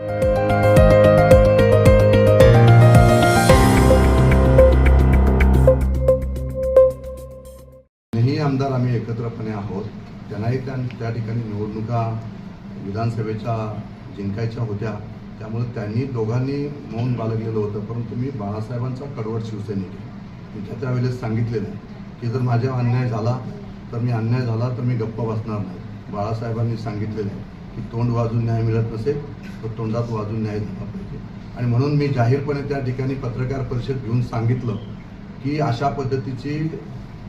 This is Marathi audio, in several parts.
ही आमदार आम्ही एकत्रपणे आहोत. त्यांनाही त्या त्या ठिकाणी निवडणुका विधानसभेच्या जिंकायच्या होत्या. त्यामुळे त्यांनी दोघांनी मौन बाळगलेलं होतं. परंतु मी बाळासाहेबांचा कडवट शिवसैनिक त्याच्या मी त्या त्यावेळेस सांगितलेलं आहे की जर माझ्या अन्याय झाला तर मी अन्याय झाला तर मी गप्प बसणार नाही. बाळासाहेबांनी सांगितलेलं आहे. की तोंड वाजून न्याय मिळत नसेल तर तोंडात वाजून न्याय झाला पाहिजे. आणि म्हणून मी जाहीरपणे त्या ठिकाणी पत्रकार परिषद घेऊन सांगितलं की अशा पद्धतीची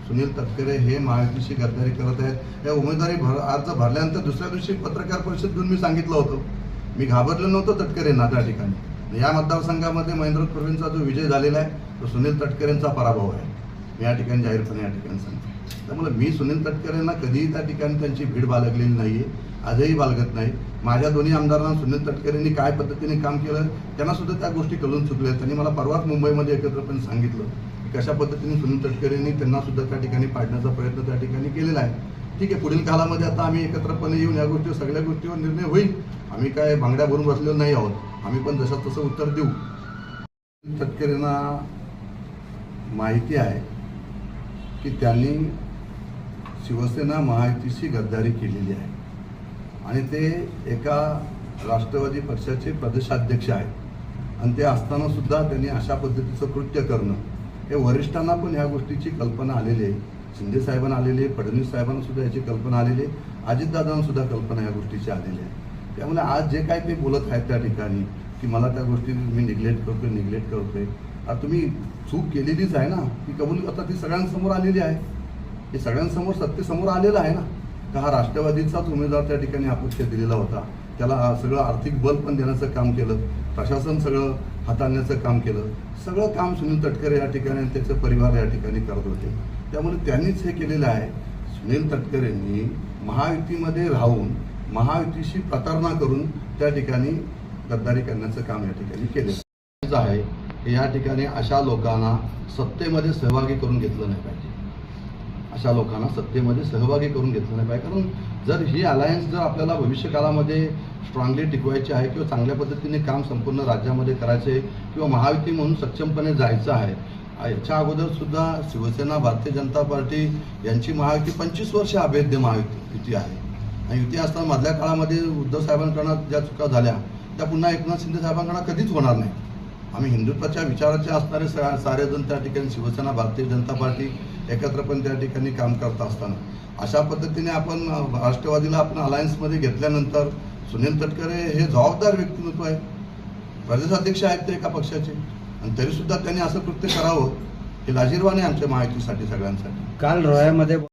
सुनील तटकरे हे महायुतीशी गद्दारी करत आहेत. या उमेदवारी भर अर्ज भरल्यानंतर दुसऱ्या दिवशी पत्रकार परिषद घेऊन मी सांगितलं होतं. मी घाबरलो नव्हतं तटकरेंना त्या ठिकाणी. या मतदारसंघामध्ये महेंद्र प्रवीणचा जो विजय झालेला आहे तो सुनील तटकरेंचा पराभव आहे. मी या ठिकाणी जाहीरपणे या ठिकाणी सांगतो. त्यामुळे मी सुनील तटकरेंना कधीही त्या ठिकाणी त्यांची भीड बाळगलेली नाही आहे आजही बाळगत नाही. माझ्या दोन्ही आमदारांना सुनील तटकरेंनी काय पद्धतीने काम केलं त्यांना सुद्धा त्या गोष्टी कळून चुकल्या. आहेत. त्यांनी मला परवाच मुंबईमध्ये एकत्रपणे सांगितलं की कशा पद्धतीने सुनील तटकरेंनी त्यांना सुद्धा त्या ठिकाणी पाडण्याचा प्रयत्न त्या ठिकाणी केलेला आहे. ठीक आहे पुढील काळामध्ये आता आम्ही एकत्रपणे येऊन या गोष्टी सगळ्या गोष्टीवर निर्णय होईल. आम्ही काय भांगड्या भरून बसलेलो नाही आहोत. आम्ही पण जसं तसं उत्तर देऊ. तटकरेंना माहिती आहे की त्यांनी शिवसेना महायुतीशी गद्दारी केलेली आहे. आणि ते एका राष्ट्रवादी पक्षाचे प्रदेशाध्यक्ष आहेत. आणि ते असताना सुद्धा त्यांनी अशा पद्धतीचं कृत्य करणं. हे वरिष्ठांना पण ह्या गोष्टीची कल्पना आलेली आहे. शिंदे साहेबांना आलेली आहे फडणवीस साहेबांना सुद्धा याची कल्पना आलेली आहे. अजितदादांना सुद्धा कल्पना या गोष्टीची आलेली आहे. त्यामुळे आज जे काय ते बोलत आहेत त्या ठिकाणी की मला त्या गोष्टी मी निग्लेक्ट करतोय निग्लेक्ट करतोय. तुम्ही चूक केलेलीच आहे ना. ती कबूल आता ती सगळ्यांसमोर आलेली आहे. हे सगळ्यांसमोर सत्तेसमोर आलेलं आहे ना. का हा राष्ट्रवादीचाच उमेदवार त्या ठिकाणी अपक्ष दिलेला होता. त्याला सगळं आर्थिक बल पण देण्याचं काम केलं. प्रशासन सगळं हाताळण्याचं काम केलं. सगळं काम सुनील तटकरे या ठिकाणी आणि त्याचे परिवार या ठिकाणी करत होते. त्यामुळे त्यांनीच हे केलेलं आहे. सुनील तटकरेंनी महायुतीमध्ये राहून महायुतीशी प्रतारणा करून त्या ठिकाणी गद्दारी करण्याचं काम या ठिकाणी केलं आहे. या ठिकाणी अशा लोकांना सत्तेमध्ये सहभागी करून घेतलं नाही पाहिजे. अशा लोकांना सत्तेमध्ये सहभागी करून घेतलं नाही पाहिजे. कारण जर ही अलायन्स जर आपल्याला भविष्यकाळामध्ये स्ट्रॉंगली टिकवायची आहे किंवा चांगल्या पद्धतीने काम संपूर्ण राज्यामध्ये करायचे किंवा महायुती म्हणून सक्षमपणे जायचं आहे याच्या अगोदर सुद्धा शिवसेना भारतीय जनता पार्टी यांची महायुती पंचवीस वर्ष अभेद्य महायुती आहे. आणि युती असताना मधल्या काळामध्ये उद्धव साहेबांकडनं ज्या चुका झाल्या त्या पुन्हा एकनाथ शिंदे साहेबांकडनं कधीच होणार नाही आम्ही हिंदुत्वाच्या विचाराचे असणारे सा- सारेजण त्या ठिकाणी शिवसेना भारतीय जनता पार्टी एकत्र पण त्या ठिकाणी काम करत असताना. अशा पद्धतीने आपण राष्ट्रवादीला आपण अलायन्समध्ये घेतल्यानंतर सुनील तटकरे हे जबाबदार व्यक्तिमत्व आहे. प्रदेशाध्यक्ष आहेत ते एका पक्षाचे. आणि तरीसुद्धा त्यांनी असं कृत्य करावं हे लाजीरवाने आमच्या माहितीसाठी सगळ्यांसाठी. काल रोयामध्ये